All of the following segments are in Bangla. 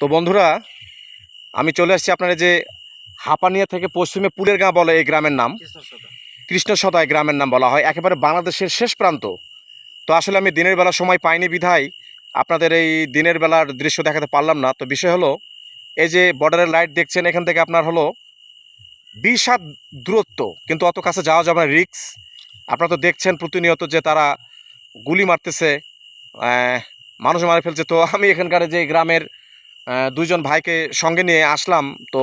তো বন্ধুরা, আমি চলে আসছি আপনার যে হাপানিয়া থেকে পশ্চিমে পুলের গাঁ বলে এই গ্রামের নাম। কৃষ্ণসদায় গ্রামের নাম বলা হয়, একেবারে বাংলাদেশের শেষ প্রান্ত। তো আসলে আমি দিনের বেলা সময় পাইনি বিধায় আপনাদের এই দিনের বেলার দৃশ্য দেখাতে পারলাম না। তো বিষয় হলো, এই যে বর্ডারের লাইট দেখছেন, এখান থেকে আপনার হলো বিশ হাত দূরত্ব। কিন্তু অত কাছে যাওয়া যাবে না, রিক্স। আপনারা তো দেখছেন প্রতিনিয়ত যে তারা গুলি মারতেছে মানুষ মারে ফেলছে। তো আমি এখানকার যে গ্রামের আহ, দুইজন ভাইকে সঙ্গে নিয়ে আসলাম। তো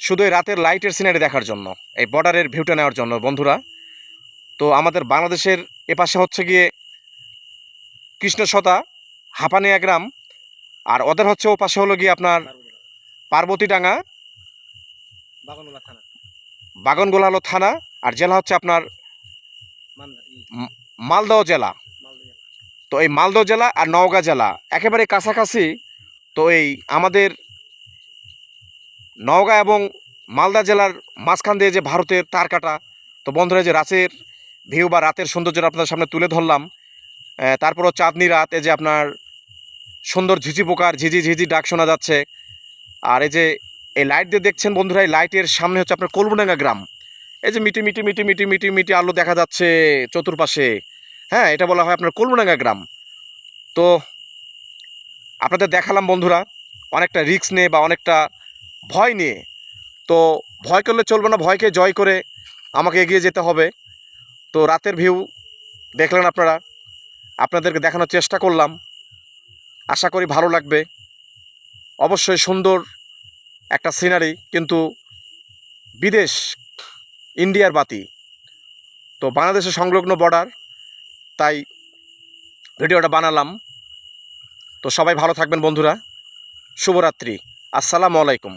শুধু এই রাতের লাইটের সিনারি দেখার জন্য এই বর্ডারের ভিউটা নেওয়ার জন্য বন্ধুরা। তো আমাদের বাংলাদেশের এপাশে হচ্ছে গিয়ে কৃষ্ণসতা হাপানিয়া গ্রাম আর ওদের হচ্ছে ও পাশে হলো গিয়ে আপনার পার্বতীডাঙ্গা বাগনগোলা হলো থানা আর জেলা হচ্ছে আপনার মালদহ জেলা। তো এই মালদহ জেলা আর নওগাঁ জেলা একেবারে কাছাকাছি তো এই আমাদের নওগাঁ এবং মালদা জেলার মাঝখান দিয়ে যে ভারতের তার কাটা, তো বন্ধুরা যে রাতের ভিউ বা রাতের সৌন্দর্য আপনাদের সামনে তুলে ধরলাম। তারপরও চাঁদনি রাত, এই যে আপনার সুন্দর ঝিঝি পোকার ঝিঝি ঝিঝি ডাক শোনা যাচ্ছে। আর এই যে এই লাইট দিয়ে দেখছেন বন্ধুরা, এই লাইটের সামনে হচ্ছে আপনার কলমডাঙ্গা গ্রাম। এই যে মিটি মিটি মিটি মিটি মিটি মিটি আলো দেখা যাচ্ছে চতুর্পাশে। হ্যাঁ এটা বলা হয় আপনার কলমডাঙ্গা গ্রাম। তো আপনাদের দেখালাম বন্ধুরা, অনেকটা রিস্ক নিয়ে বা অনেকটা ভয় নিয়ে। তো ভয় করলে চলবে না, ভয়কে জয় করে আমাকে এগিয়ে যেতে হবে। তো রাতের ভিউ দেখলেন আপনারা, আপনাদেরকে দেখানোর চেষ্টা করলাম। আশা করি ভালো লাগবে। অবশ্যই সুন্দর একটা সিনারি কিন্তু বিদেশ, ইন্ডিয়ার বাতি। তো বাংলাদেশের সংলগ্ন বর্ডার তাই ভিডিওটা বানালাম। তো সবাই ভালো থাকবেন বন্ধুরা। শুভরাত্রি। আসসালামু আলাইকুম।